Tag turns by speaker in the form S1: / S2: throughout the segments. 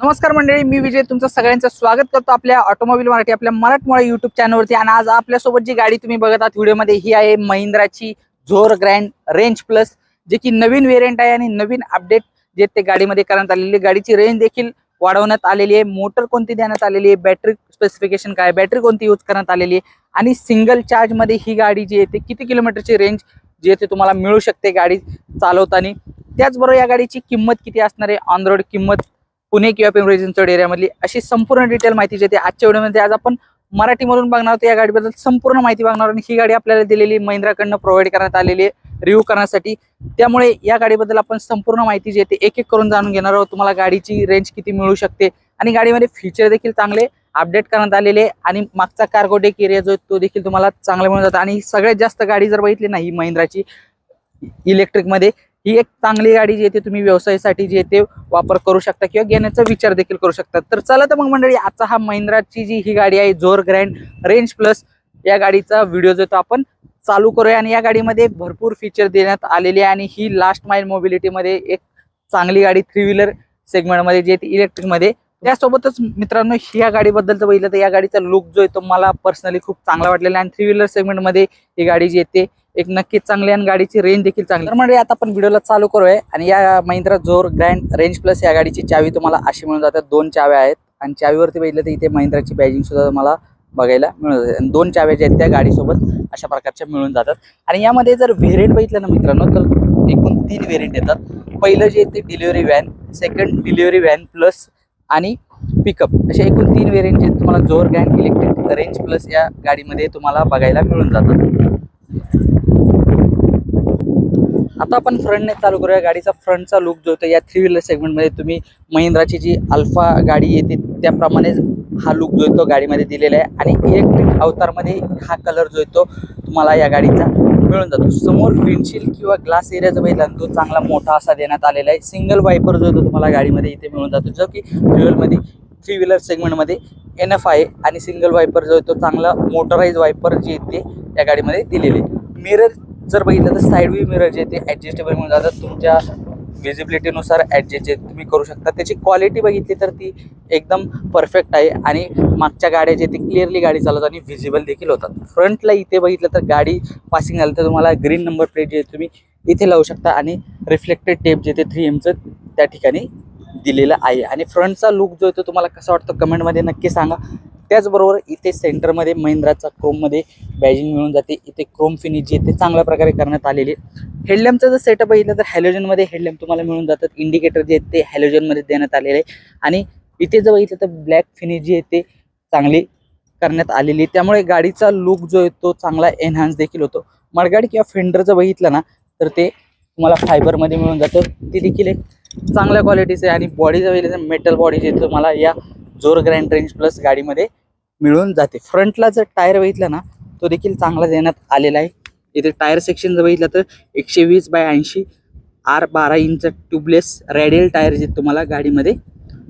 S1: नमस्कार मंडळी मी विजय तुमचं सगळ्यांचं स्वागत करतो आपल्या ऑटोमोबाईल मराठी आपल्या मराठमोळा युट्यूब चॅनलवरती आणि आज आपल्यासोबत जी गाडी तुम्ही बघत आहात व्हिडिओमध्ये ही आहे महिंद्राची झोर ग्रँड रेंज प्लस जे की नवीन वेरियंट आहे आणि नवीन अपडेट जे ते गाडीमध्ये करण्यात आलेली आहे. गाडीची रेंज देखील वाढवण्यात आलेली आहे. मोटर कोणती देण्यात आलेली आहे? बॅटरी स्पेसिफिकेशन काय? बॅटरी कोणती यूज करण्यात आलेली आहे? आणि सिंगल चार्जमध्ये ही गाडी जी येते किती किलोमीटरची रेंज जी येते तुम्हाला मिळू शकते गाडी चालवताना. त्याचबरोबर या गाडीची किंमत किती असणार आहे? ऑन रोड किंमत पुणे किंवा पिंपरी चिंचवड एरियामधली अशी संपूर्ण डिटेल माहिती जी आहे आजच्या व्हिडिओमध्ये आज आपण मराठीमधून बघणार आहोत. या गाडीबद्दल संपूर्ण माहिती बघणार आणि ही गाडी आपल्याला दिलेली महिंद्राकडनं प्रोव्हाइड करण्यात आलेली आहे. रिव्ह्यू करण्यासाठी. त्यामुळे या गाडीबद्दल आपण संपूर्ण माहिती जी आहे ती एक एक करून जाणून घेणार आहोत. तुम्हाला गाडीची रेंज किती मिळू शकते? आणि गाडीमध्ये फीचर देखील चांगले अपडेट करण्यात आलेले आहे. आणि मागचा कार्गोडेक एरिया जो तो देखील तुम्हाला चांगला मिळून जातो. आणि सगळ्यात जास्त गाडी जर बघितली ना ही महिंद्राची इलेक्ट्रिकमध्ये ही एक चांगली गाडी जी आहे ती तुम्ही व्यवसायासाठी जी आहे ते वापर करू शकता किंवा घेण्याचा विचार देखील करू शकता. तर चला तर मग मंडळी आजचा हा महिंद्राची जी ही गाडी आहे जोर ग्रँड रेंज प्लस या गाडीचा व्हिडिओ जो तो आपण चालू करूया आणि या गाडीमध्ये भरपूर फीचर देण्यात आलेले आहे आणि ही लास्ट माइल मोबिलिटीमध्ये एक चांगली गाडी थ्री व्हीलर सेगमेंटमध्ये जी आहे ती इलेक्ट्रिकमध्ये त्यासोबतच मित्रांनो या गाडीबद्दल जर बघितलं तर या गाडीचा लुक जो आहे तो मला पर्सनली खूप चांगला वाटलेला आणि थ्री व्हीलर सेगमेंटमध्ये ही गाडी जी येते एक नक्कीच चांगली आणि गाडीची रेंज देखील चांगली तर म्हणजे आता आपण व्हिडिओला चालू करूया आणि या महिंद्रा जोर ग्रँड रेंज प्लस या गाडीची चावी तुम्हाला अशी मिळून जातात दोन चाव्या आहेत आणि चावीवरती बघितलं तर इथे महिंद्राची बॅजिंग सुद्धा तुम्हाला बघायला मिळून जाते. आणि दोन चाव्या ज्या आहेत त्या गाडीसोबत अशा प्रकारच्या मिळून जातात. आणि यामध्ये जर व्हेरियंट बघितलं ना मित्रांनो तर एकूण तीन व्हेरियंट येतात. पहिलं जे आहे ते delivery van second delivery van plus आणि पिकअप असे एकूण तीन व्हेरियंट आहेत. तुम्हाला जोर गॅन इलेक्ट्रिक रेंज प्लस या गाडीमध्ये तुम्हाला बघायला मिळून जातात. आता आपण फ्रंटने चालू करूया. गाडीचा फ्रंटचा लुक जो होतो या थ्री व्हीलर सेगमेंटमध्ये तुम्ही महिंद्राची जी अल्फा गाडी येते त्याप्रमाणेच हा लुक जो येतो गाडीमध्ये दिलेला आहे. आणि इलेक्ट्रिक अवतारमध्ये हा कलर जो येतो तुम्हाला या गाडीचा मिळून जातो. समोर विंडशील्ड किंवा ग्लास एरियाचा बघितला तो चांगला मोठा असा देण्यात आलेला आहे. सिंगल वायपर जो आहे तो तुम्हाला गाडीमध्ये इथे मिळून जातो. जो की फ्युएलमध्ये थ्री व्हीलर सेगमेंटमध्ये एन एफ आहे आणि सिंगल वायपर जो आहे तो चांगला मोटराईज वायपर जे येते ते या गाडीमध्ये दिलेले मिरर जर बघितलं तर साईड व्ह्यू मिरर जे ते ॲडजस्टेबल मिळून जातात. तुमच्या विजिबिलिटीनुसार ॲडजस्ट जे तुम्ही करू शकता त्याची क्वालिटी बघितली तर ती एकदम परफेक्ट आहे. आणि मागच्या गाड्या जे ते क्लिअरली गाडी चालवतात आणि व्हिजिबल देखील होतात. फ्रंटला इथे बघितलं तर गाडी पासिंग झालं तर तुम्हाला ग्रीन नंबर प्लेट जे तुम्ही इथे लावू शकता आणि रिफ्लेक्टेड टेप जे ते थ्री एमचं त्या ठिकाणी दिलेलं आहे. आणि फ्रंटचा लुक जो आहे तो तुम्हाला कसा वाटतो? कमेंटमध्ये नक्की सांगा. त्याचबरोबर इथे सेंटरमध्ये महिंद्राचा क्रोममध्ये बॅजिंग मिळून जाते. इथे क्रोम फिनिश जी आहे ते चांगल्या प्रकारे करण्यात आलेली हेडलॅम्पचा हेडलॅम्पचं जर सेटअप बघितलं तर हॅलोजनमध्ये हेडलॅम्प तुम्हाला मिळून जातात. इंडिकेटर जे आहेत ते हॅलोजनमध्ये देण्यात आलेले आहे. आणि इथे जर बघितलं तर ब्लॅक फिनिश जी आहे ते चांगली करण्यात आलेली त्यामुळे गाडीचा लुक जो आहे तो चांगला एनहान्स देखील होतो. मडगाडी किंवा फेंडर जर बघितलं ना तर ते तुम्हाला फायबरमध्ये मिळून जातं. ते देखील एक चांगल्या क्वालिटीचं आहे. आणि बॉडी जर बघितलं तर मेटल बॉडी जे तुम्हाला या जोर ग्रँड रेंज प्लस गाडीमध्ये मिळून जाते. फ्रंटला जर टायर बघितला ना तो देखील चांगला देण्यात आलेला आहे. इथे टायर सेक्शन जर बघितलं तर एकशे वीस बाय ऐंशी आर बारा इंच ट्यूबलेस रॅडियल टायर जे तुम्हाला गाडीमध्ये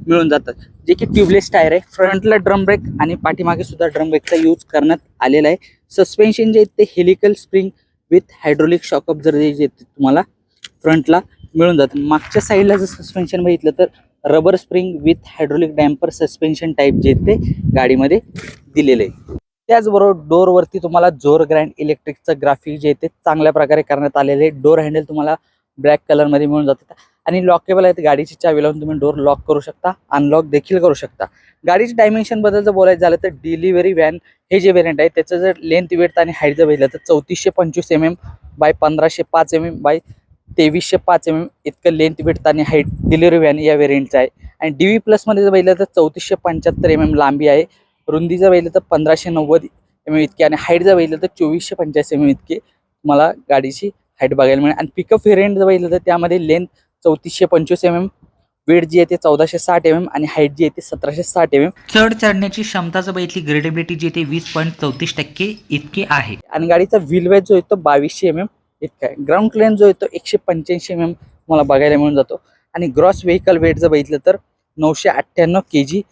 S1: मिळून जातात. जे की ट्यूबलेस टायर आहे. फ्रंटला ड्रम ब्रेक आणि पाठीमागे सुद्धा ड्रम ब्रेकचा यूज करण्यात आलेला आहे. सस्पेन्शन जे आहेत ते helical spring with hydraulic shock up जर जे तुम्हाला फ्रंटला मिळून जातं. मागच्या साईडला जर सस्पेन्शन बघितलं तर rubber spring with hydraulic damper suspension type जे ते गाडीमध्ये दिलेले आहे त्याचबरोबर डोरवरती तुम्हाला जोर ग्रँड इलेक्ट्रिकचं ग्राफिक जे आहे ते चांगल्या प्रकारे करण्यात आलेले आहे डोर हँडल तुम्हाला ब्लॅक कलरमध्ये मिळून जातात. आणि लॉकेबल आहेत गाडीची चावी लावून तुम्ही डोर लॉक करू शकता अनलॉक देखील करू शकता. गाडीची डायमेन्शनबद्दल जर बोलायचं झालं तर डिलिव्हरी व्हॅन हे जे व्हेरियंट आहे त्याचं जर लेंथ वेट आणि हाईट जर बघितलं तर चौतीसशे पंचवीस एम एम बाय पंधराशे पाच एम एम बाय तेवीसशे पाच एम एम इतकं लेंथ विड्थ आणि हाईट डिलिव्हरी व्हॅन या व्हेरियंटचं आहे. आणि डी व्ही प्लसमध्ये जर बघितलं तर चौतीसशे पंच्याहत्तर एम एम लांबी आहे. रुंदी जर बघितलं तर पंधराशे नव्वद एम एम इतकी आणि हाईट जर बघितलं तर चोवीसशे पंच्याऐंशी एम एम इतकी तुम्हाला गाडीची हाईट बघायला मिळेल. आणि पिकअप व्हेरियंट जर बघितलं तर त्यामध्ये लेंथ चौतीसशे पंचवीस एम एम वेट जी आहे ते चौदाशे साठ एम एम आणि हाईट जी आहे ते सतराशे साठ एम एम
S2: चढ चढण्याची क्षमता जर बघितली ग्रेडेबिलिटी जी ते वीस पॉईंट चौतीस टक्के इतके आहे.
S1: आणि गाडीचा व्हील वेज जो आहे तो बावीसशे एम एम इतका आहे ग्राउंड क्लिअरन्स जो येतो एकशे पंच्याऐंशी एम एम मला बघायला मिळून जातो. आणि ग्रॉस व्हेकल वेट जर बघितलं तर नऊशे अठ्ठ्याण्णव K G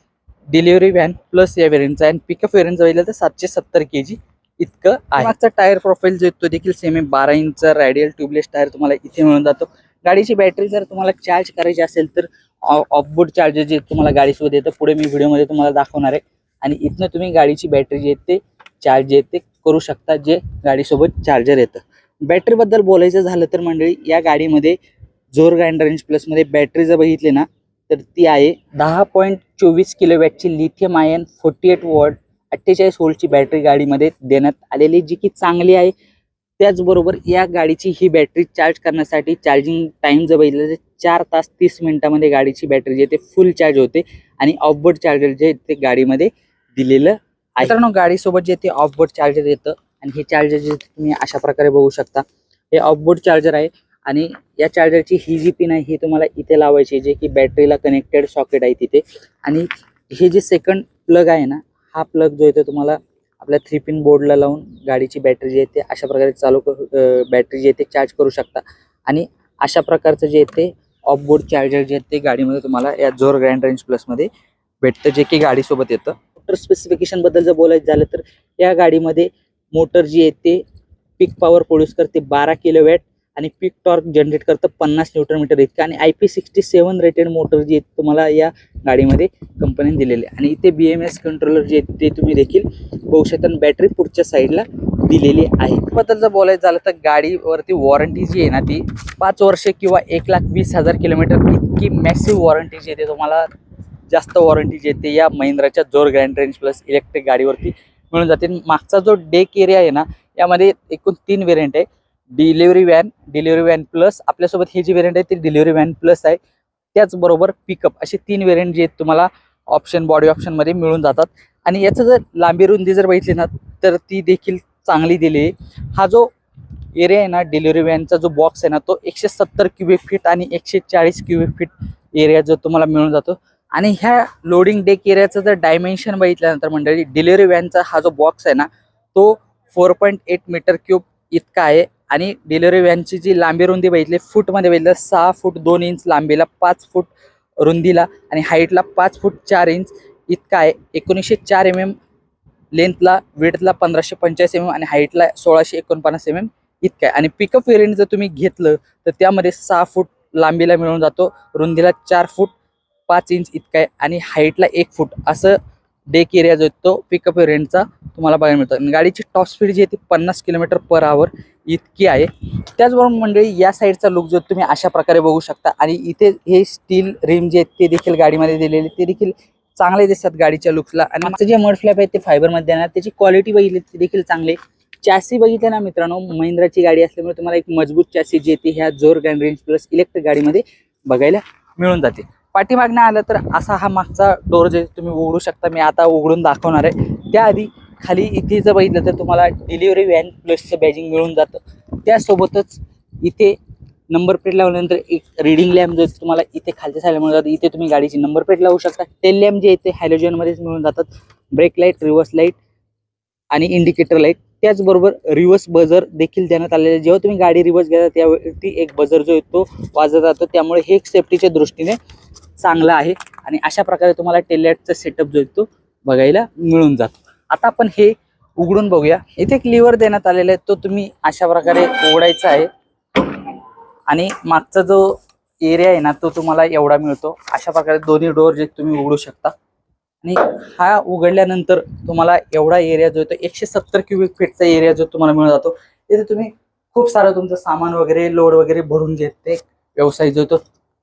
S1: delivery van plus या व्हेरियंटचा आणि पिकअप व्हेरियंट जर बघितलं तर सातशे सत्तर के जी इतकं आहे. मागचा टायर प्रोफाईल जो येतो तो देखील सेम आहे. बारा इंच रॅडियल ट्यूबलेस टायर तुम्हाला इथे मिळून जातो. गाडीची बॅटरी जर तुम्हाला चार्ज करायची असेल तर ऑफबोर्ड चार्जर जे तुम्हाला गाडीसोबत येतं. पुढे मी व्हिडिओमध्ये तुम्हाला दाखवणार आहे. आणि इथनं तुम्ही गाडीची बॅटरी जी आहे ते चार्ज जे ते करू शकता जे गाडीसोबत चार्जर येतं. बॅटरीबद्दल बोलायचं झालं तर मंडळी या गाडीमध्ये जोर ग्रँड रेंज प्लसमध्ये बॅटरी जर बघितली ना तर ती आहे दहा पॉईंट चोवीस किलोवॅटची lithium ion forty eight watt अठ्ठेचाळीस होल्डची बॅटरी गाडीमध्ये देण्यात आलेली जी की चांगली आहे. त्याचबरोबर या गाडीची ही बॅटरी चार्ज करण्यासाठी चार्जिंग टाईम जर बघितलं तर चार तास तीस मिनिटामध्ये गाडीची बॅटरी जी आहे ते फुल चार्ज होते आणि ऑफबोर्ड चार्जर जे ते गाडीमध्ये दिलेलं आहे. मित्रांनो गाडीसोबत जे ते ऑफबोर्ड चार्जर येतं. आणि हे चार्जर जे तुम्ही अशा प्रकारे बघू शकता हे ऑफबोर्ड चार्जर आहे. आणि या चार्जरची ही जी पिन आहे ही तुम्हाला इथे लावायची जे की बॅटरीला कनेक्टेड सॉकेट आहे तिथे. आणि हे जे सेकंड प्लग आहे ना हा प्लग जो आहे तुम्हाला आपल्या थ्री पिन बोर्डला लावून गाडीची बॅटरी जी आहे ते अशा प्रकारे चालू करू बॅटरी जी आहे ते चार्ज करू शकता. आणि अशा प्रकारचं जे आहे ते ऑफबोर्ड चार्जर जे आहे ते गाडीमध्ये तुम्हाला या जोर ग्रँड रेंज प्लसमध्ये भेटतं जे की गाडीसोबत येतं. मोटर स्पेसिफिकेशनबद्दल जर बोलायचं झालं तर या गाडीमध्ये मोटर जी आहे ते पीक पॉवर प्रोड्यूस करते बारा किलोवॅट आणि पीक टॉर्क जनरेट करतं पन्नास न्यूटन मीटर इतकं. आणि I P sixty seven rated motor जी आहेत तुम्हाला या गाडीमध्ये कंपनीने दिलेली आहे. आणि इथे बी एम एस कंट्रोलर जे आहेत ते तुम्ही देखील बघू शकता बॅटरी पुढच्या साईडला दिलेली आहे. बद्दल जर बोलायचं झालं तर गाडीवरती वॉरंटी जी आहे ना ती पाच वर्षे किंवा एक लाख वीस हजार किलोमीटर इतकी मॅसिव्ह वॉरंटी जी आहे ते तुम्हाला जास्त वॉरंटी जी आहे ते या महिंद्राच्या जोर ग्रँड रेंज प्लस इलेक्ट्रिक गाडीवरती मिळून जाते. मागचा जो डेक एरिया आहे ना यामध्ये एकूण तीन व्हेरियंट आहे. Delivery van delivery van plus आपल्यासोबत हे जी व्हेरियंट आहे ती डिलिव्हरी व्हॅन प्लस आहे. त्याचबरोबर पिकअप असे तीन व्हेरियंट जे आहेत तुम्हाला ऑप्शन बॉडी ऑप्शनमध्ये मिळून जातात. आणि याचं जर लांबी रुंदी जर बघितली ना तर ती देखील चांगली दिली आहे. हा जो एरिया आहे ना डिलिव्हरी व्हॅनचा जो बॉक्स आहे ना तो एकशे सत्तर क्युबिक फीट आणि एकशे चाळीस क्युबिक फीट एरिया जो तुम्हाला मिळून जातो. आणि ह्या लोडिंग डेक एरियाचं जर डायमेन्शन बघितल्यानंतर मंडळी डिलिव्हरी व्हॅनचा हा जो बॉक्स आहे ना तो four point eight metre cube इतका आहे. आणि डिलिव्हरी व्हॅनची जी लांबी रुंदी बघितली फूटमध्ये बघितलं सहा फूट दोन इंच लांबीला पाच फूट रुंदीला आणि हाईटला पाच फूट चार इंच इतका आहे. एकोणीसशे चार एम एम लेंथला वेटला पंधराशे पंचाळीस एम एम आणि हाईटला सोळाशे एकोणपन्नास एम एम इतका आहे. आणि पिकअप वेरियंट जर तुम्ही घेतलं तर त्यामध्ये सहा फूट लांबीला मिळून जातो. रुंदीला चार फूट पाच इंच इतका आहे आणि हाईटला एक फूट. असं डेक एरिया जो आहे तो पिकअप रेंटचा तुम्हाला बघायला मिळतो. आणि गाडीची टॉप स्पीड जी आहे ती पन्नास किलोमीटर पर आवर इतकी आहे. त्याचबरोबर मंडळी या साईडचा लुक जो तुम्ही अशा प्रकारे बघू शकता. आणि इथे हे स्टील रिम जे आहेत ते देखील गाडीमध्ये दिलेले ते देखील चांगले दिसतात गाडीच्या लुक्सला आणि मागचं जे मड फ्लॅप आहे ते फायबरमध्ये येणार त्याची क्वालिटी बघितली ते देखील चांगली चॅसी बघितलं ना मित्रांनो महिंद्राची गाडी असल्यामुळे तुम्हाला एक मजबूत चॅसी जी येते ह्या जोर गॅन रेंज प्लस इलेक्ट्रिक गाडीमध्ये बघायला मिळून जाते. पाठीमागनं आलं तर असा हा मागचा डोर जे तुम्ही उघडू शकता मी आता उघडून दाखवणार आहे. त्याआधी खाली इथे जर बघितलं तर तुम्हाला डिलिव्हरी व्हॅन प्लसचं बॅजिंग मिळून जातं. त्यासोबतच इथे नंबर प्लेट लावल्यानंतर एक रिडिंग लॅम्प जो तुम्हाला इथे खालच्या साईडला मिळून जातं इथे तुम्ही गाडीची नंबर प्लेट लावू शकता. टेल लॅम्प जे इथे हॅलोजनमध्येच मिळून जातात. ब्रेक लाइट रिव्हर्स लाइट आणि इंडिकेटर लाइट त्याचबरोबर रिव्हर्स बजर देखील देण्यात आलेले आहे. जेव्हा तुम्ही गाडी रिव्हर्स घेता त्यावेळी एक बजर जो आहे तो वाजत जातो त्यामुळे हे एक सेफ्टीच्या दृष्टीने चांगलं आहे. आणि अशा प्रकारे तुम्हाला टेललाईटचा सेटअप जो आहे तो बघायला मिळून जातो. आता आपण हे उघडून बघूया. इथे एक लिव्हर देण्यात आलेला आहे. तो तुम्ही अशा प्रकारे उघडायचा आहे. आणि मागचा जो एरिया आहे ना तो तुम्हाला एवढा मिळतो. अशा प्रकारे दोन्ही डोअर जे तुम्ही उघडू शकता. आणि हा उघडल्यानंतर तुम्हाला एवढा एरिया जो आहे तो एकशे सत्तर क्युबिक फीटचा एरिया जो तुम्हाला मिळून जातो. तिथे तुम्ही खूप सारं तुमचं सामान वगैरे लोड वगैरे भरून घेत. ते व्यवसाय जो आहे तो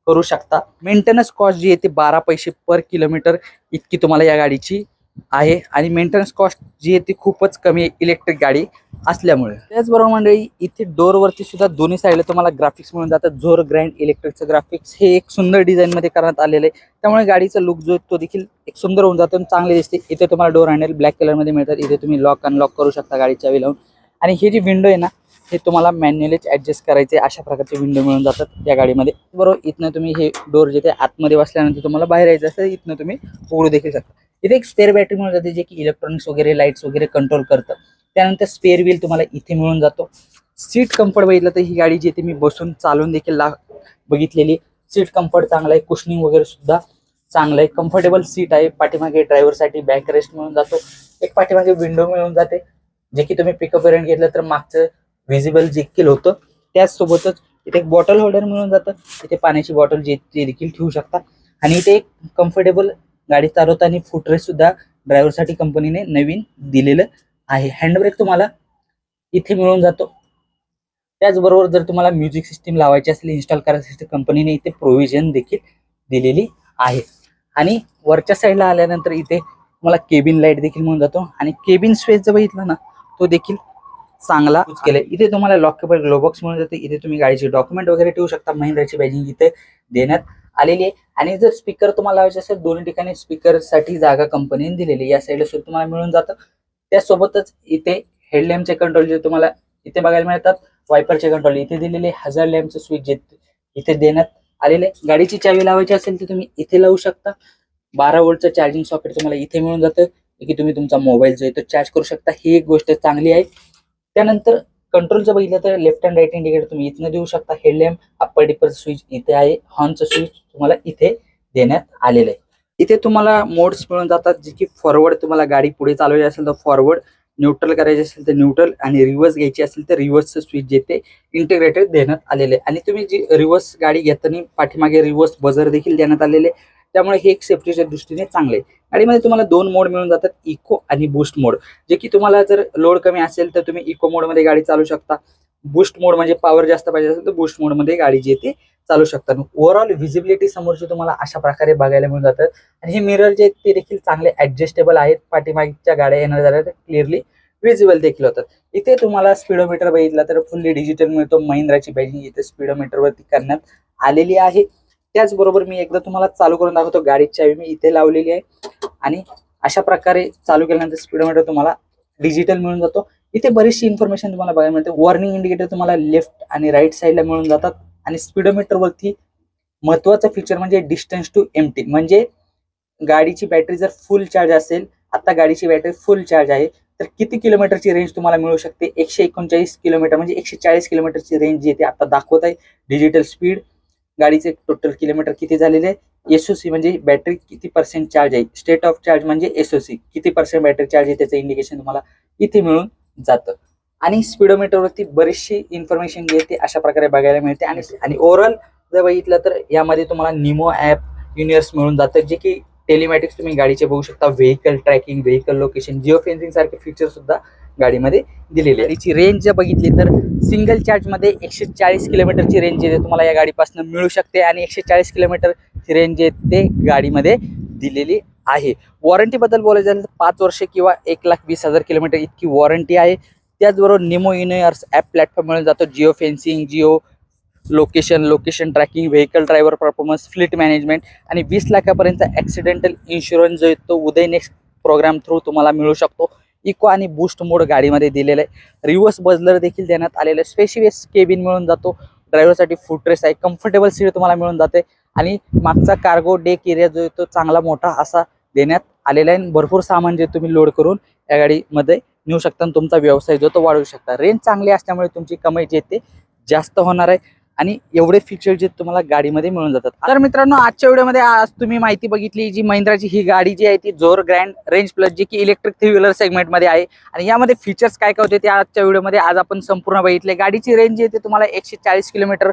S1: करू शकता. मेंटेनन्स कॉस्ट जी आहे ती बारा पैसे पर किलोमीटर इतकी तुम्हाला या गाडीची आहे. आणि मेंटेनन्स कॉस्ट जी आहे ती खूपच कमी आहे इलेक्ट्रिक गाडी असल्यामुळे. त्याचबरोबर मंडळी इथे डोरवरती सुद्धा दोन्ही साईडला तुम्हाला ग्राफिक्स मिळून जातात. झोर ग्रँड इलेक्ट्रिकचं ग्राफिक्स हे एक सुंदर डिझाईनमध्ये करण्यात आलेलं आहे. त्यामुळे गाडीचा लुक जो तो देखील एक सुंदर होऊन जातो आणि चांगले दिसते. इथे तुम्हाला डोर हँडल ब्लॅक कलरमध्ये मिळतात. इथे तुम्ही लॉक अनलॉक करू शकता गाडीच्या चावी लावून. आणि ही जी विंडो आहे ना हे तुम्हाला मॅन्युअलीच ॲडजस्ट करायचे अशा प्रकारचे विंडो मिळून जातात या गाडीमध्ये. बरोबर इथनं तुम्ही हे डोर जे ते आतमध्ये बसल्यानंतर तुम्हाला बाहेर यायचं असेल इथनं तुम्ही उघडू देखील शकता. इथे एक स्पेअर बॅटरी मिळून जाते जे की इलेक्ट्रॉनिक्स वगैरे लाईट्स वगैरे कंट्रोल करतं. त्यानंतर स्पेअर व्हील तुम्हाला इथे मिळून जातो. सीट कम्फर्ट बघितलं तर ही गाडी जी ते मी बसून चालून देखील ला बघितलेली सीट कम्फर्ट चांगला आहे कुशनिंग वगैरे सुद्धा चांगलं आहे. कम्फर्टेबल सीट आहे पाठीमागे ड्रायव्हरसाठी बॅक रेस्ट मिळून जातो. एक पाठीमागे विंडो मिळून जाते जे की तुम्ही पिकअप वेरियंट घेतलं तर मागचं व्हिजिबल देखील होतं त्याचसोबतच इथे एक बॉटल होल्डर मिळून जातं. इथे पाण्याची बॉटल जे ते देखील ठेवू शकता. आणि इथे एक कम्फर्टेबल गाडी चालवताना फुटरेस्ट सुद्धा ड्रायव्हरसाठी कंपनीने नवीन दिलेलं आहे. हँडब्रेक तुम्हाला इथे मिळून जातो. त्याचबरोबर जर तुम्हाला म्युझिक सिस्टीम लावायची असेल इन्स्टॉल करायची असेल कंपनीने इथे प्रोव्हिजन देखील दिलेली आहे. आणि वरच्या साईडला आल्यानंतर इथे तुम्हाला केबिन लाइट देखील मिळून जातो. आणि केबिन स्पेस जर बघितला ना तो देखील चांगला यूज केलाय. इथे तुम्हाला लॉकेबल ग्लोबॉक्स मिळून जाते इथे तुम्ही गाडीचे डॉक्युमेंट वगैरे ठेवू शकता. महिंद्राची बॅजिंग इथे देण्यात आलेली आहे. आणि जर स्पीकर तुम्हाला लावायचे असेल दोन्ही ठिकाणी स्पीकरसाठी जागा कंपनीने दिलेली. या साईडला सुद्धा तुम्हाला मिळून जातं. त्यासोबतच इथे हेडलॅम्पचे कंट्रोल जे तुम्हाला इथे बघायला मिळतात वायपरचे कंट्रोल इथे दिलेले हजार्ड लॅम्पचे स्विच जे इथे देण्यात आलेले. गाडीची चावी लावायची असेल तर तुम्ही इथे लावू शकता. बारा वोल्टचं चार्जिंग सॉकेट तुम्हाला इथे मिळून जातं. की तुम्ही तुमचा मोबाईल जो आहे तो चार्ज करू शकता. ही एक गोष्ट चांगली आहे. त्यानंतर कंट्रोलचं बघितलं तर लेफ्ट अँड राईट इंडिकेटर तुम्ही इथनं देऊ शकता. हेडलॅम्प अप्पर डिपर स्विच इथे आहे. हॉर्नचं स्विच तुम्हाला इथे देण्यात आलेलं आहे. इथे तुम्हाला मोड्स मिळून जातात. जे की फॉरवर्ड तुम्हाला गाडी पुढे चालवायची असेल तर फॉरवर्ड न्यूट्रल करायची असेल तर न्यूट्रल आणि रिव्हर्स घ्यायची असेल तर रिव्हर्सचं स्विच जे ते इंटिग्रेटेड देण्यात आलेले आहे. आणि तुम्ही जी रिव्हर्स गाडी घेताना पाठीमागे रिव्हर्स बजर देखील देण्यात आलेले आहे. त्यामुळे हे एक सेफ्टीच्या दृष्टीने चांगले. आहे गाडीमध्ये तुम्हाला दोन मोड मिळून जातात इको आणि बूस्ट मोड जे की तुम्हाला जर लोड कमी असेल तर तुम्ही इको मोडमध्ये गाडी चालू शकता. बूस्ट मोड म्हणजे पॉवर जास्त पाहिजे असेल तर बूस्ट मोडमध्ये गाडी जी आहे ती चालू शकता. ओव्हरऑल व्हिजिबिलिटी समोरची तुम्हाला अशा प्रकारे बघायला मिळून जातं. आणि हे मिरर जे आहेत ते देखील चांगले ऍडजस्टेबल आहेत. पाठीमागच्या गाड्या येणार झाल्या तर क्लिअरली विजिबल देखील होतात. इथे तुम्हाला स्पीडोमीटर बघितला तर फुल्ली डिजिटल मिळतो. महिंद्राची बॅजिंग इथे स्पीडोमीटरवरती करण्यात आलेली आहे. त्याचबरोबर मी एकदा तुम्हाला चालू करून दाखवतो गाडीची चावी मी इथे लावलेली आहे. आणि अशा प्रकारे चालू केल्यानंतर स्पीडोमीटर तुम्हाला डिजिटल मिळून जातो. इथे बरीचशी इन्फॉर्मेशन तुम्हाला बघायला मिळते. वॉर्निंग इंडिकेटर तुम्हाला लेफ्ट आणि राईट साईडला मिळून जातात. आणि स्पीडोमीटरवरती महत्वाचं फीचर म्हणजे डिस्टन्स टू एम म्हणजे गाडीची बॅटरी जर फुल चार्ज असेल आता गाडीची बॅटरी फुल चार्ज आहे तर किती किलोमीटरची रेंज तुम्हाला मिळू शकते? एकशे एकोणचाळीस किलोमीटर म्हणजे एकशे चाळीस किलोमीटरची रेंज जी आहे ती आता दाखवत आहे. डिजिटल स्पीड गाडीचे टोटल किलोमीटर किती झालेले एसओसी म्हणजे बॅटरी किती पर्सेंट चार्ज आहे? स्टेट ऑफ चार्ज म्हणजे एसओसी किती पर्सेंट बॅटरी चार्ज आहे? त्याचं इंडिकेशन तुम्हाला इथे मिळून जातं. आणि स्पीडोमीटरवरती बरीचशी इन्फॉर्मेशन जी आहे ती अशा प्रकारे बघायला मिळते. आणि आणि ओव्हरऑल जर बघितलं तर यामध्ये तुम्हाला निमो ॲप युनियर्स मिळून जातं जे की टेलिमॅटिक्स तुम्ही गाडीचे बघू शकता. Vehicle tracking vehicle location geo fencing सारखे फीचर सुद्धा गाडीमध्ये दिलेली आहे. याची रेंज जर बघितली तर सिंगल चार्जमध्ये एकशे चाळीस किलोमीटरची रेंज जे आहे. तुम्हाला या गाडीपासून मिळू शकते आणि एकशे चाळीस किलोमीटरची रेंज जे आहे ते गाडीमध्ये दिलेली आहे. वॉरंटीबद्दल बोलायचं झालं तर पाच वर्ष किंवा एक लाख वीस हजार किलोमीटर इतकी वॉरंटी आहे. त्याचबरोबर निमो युनियर्स ॲप प्लॅटफॉर्म मिळून जातो. Geo fencing geo location location tracking vehicle driver performance fleet management आणि वीस लाखापर्यंत ॲक्सिडेंटल इन्शुरन्स जो येतो उदय नेक्स्ट प्रोग्राम थ्रू तुम्हाला मिळू शकतो. इको आणि बूस्ट मोड गाडीमध्ये दिलेलं आहे. रिव्हर्स बजलर देखील देण्यात आलेलं आहे. स्पेशिवेस केबिन मिळून जातो. ड्रायव्हरसाठी फुटरेस आहे. कम्फर्टेबल सीट तुम्हाला मिळून जाते. आणि मागचा कार्गो डेक एरिया जो आहे तो चांगला मोठा असा देण्यात आलेला आहे. आणि भरपूर सामान जे तुम्ही लोड करून या गाडीमध्ये नेऊ शकता आणि तुमचा व्यवसाय जो तो वाढवू शकता. रेंज चांगली असल्यामुळे तुमची कमाई जी आहे ते जास्त होणार आहे. आणि एवढे फीचर जे तुम्हाला गाडीमध्ये मिळून जातात. तर मित्रांनो आजच्या व्हिडिओमध्ये आज तुम्ही माहिती बघितली जी महिंद्राची ही गाडी जी आहे ती जोर ग्रँड रेंज प्लस जी की इलेक्ट्रिक थ्री व्हीलर सेगमेंटमध्ये आहे. आणि यामध्ये फीचर्स काय काय होते ते आजच्या व्हिडिओमध्ये आज आपण संपूर्ण बघितले. गाडीची रेंज जी आहे ती तुम्हाला एकशे चाळीस किलोमीटर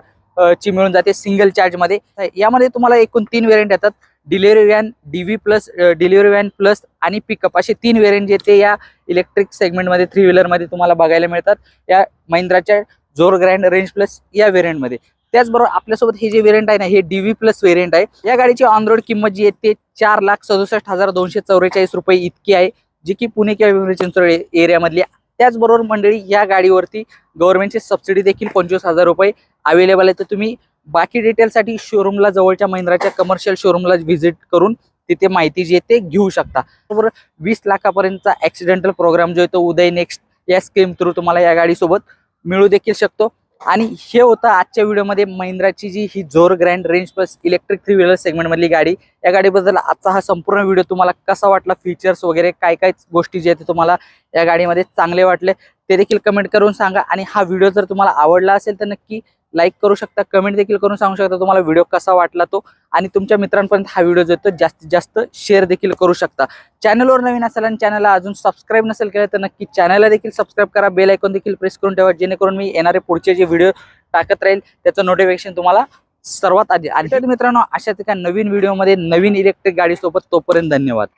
S1: ची मिळून जाते सिंगल चार्जमध्ये यामध्ये तुम्हाला एकूण तीन व्हेरियंट येतात. Delivery van D V plus delivery van plus आणि पिकअप असे तीन व्हेरियंट जे ते या इलेक्ट्रिक सेगमेंटमध्ये थ्री व्हीलरमध्ये तुम्हाला बघायला मिळतात. या महिंद्राच्या जोर ग्रँड रेंज प्लस या व्हेरियंटमध्ये त्याचबरोबर आपल्यासोबत हे जे व्हेरियंट आहे ना हे डीव्ही प्लस व्हेरियंट आहे. या गाडीची ऑन रोड किंमत जी आहे ते चार लाख सदुसष्ट हजार दोनशे चौवेचाळीस रुपये इतकी आहे जी की पुणे किंवा पिंपरी चिंचवड एरियामधली त्याचबरोबर मंडळी या गाडीवरती गव्हर्नमेंटची सबसिडी देखील पंचवीस हजार रुपये अवेलेबल आहे. तर तुम्ही बाकी डिटेलसाठी शोरूमला जवळच्या महिंद्राच्या कमर्शियल शोरूमला व्हिजिट करून तिथे माहिती जी आहे ते घेऊ शकता. बरोबर वीस लाखापर्यंतचा ऍक्सिडेंटल प्रोग्राम जो आहे तो उदय नेक्स्ट या स्कीम थ्रू तुम्हाला या गाडीसोबत मिळू देखील शकतो. आणि हे होतं आजच्या व्हिडिओमध्ये महिंद्राची जी ही Zor grand range plus electric three wheeler सेगमेंटमधली गाडी. या गाडीबद्दल आजचा हा संपूर्ण व्हिडिओ तुम्हाला कसा वाटला फीचर्स वगैरे काय काय गोष्टी जे आहेत ते तुम्हाला या गाडीमध्ये चांगले वाटले ते देखील कमेंट करून सांगा. आणि हा व्हिडिओ जर तुम्हाला आवडला असेल तर नक्की लाईक करू शकता कमेंट देखील करून सांगू शकता तुम्हाला व्हिडिओ कसा वाटला तो. आणि तुमच्या मित्रांपर्यंत हा व्हिडिओ जो तो जास्तीत जास्त शेअर देखील करू शकता. चॅनलवर नवीन असेल आणि चॅनलला अजून सबस्क्राईब नसेल केलं तर नक्की चॅनलला देखील सबस्क्राईब करा. बेल आयकॉन देखील प्रेस करून ठेवा जेणेकरून मी येणारे पुढचे जे व्हिडिओ टाकत राहील त्याचं नोटिफिकेशन तुम्हाला सर्वात आधी. आणि मित्रांनो अशाच एका नवीन व्हिडिओमध्ये नवीन इलेक्ट्रिक गाडीसोबत तोपर्यंत धन्यवाद.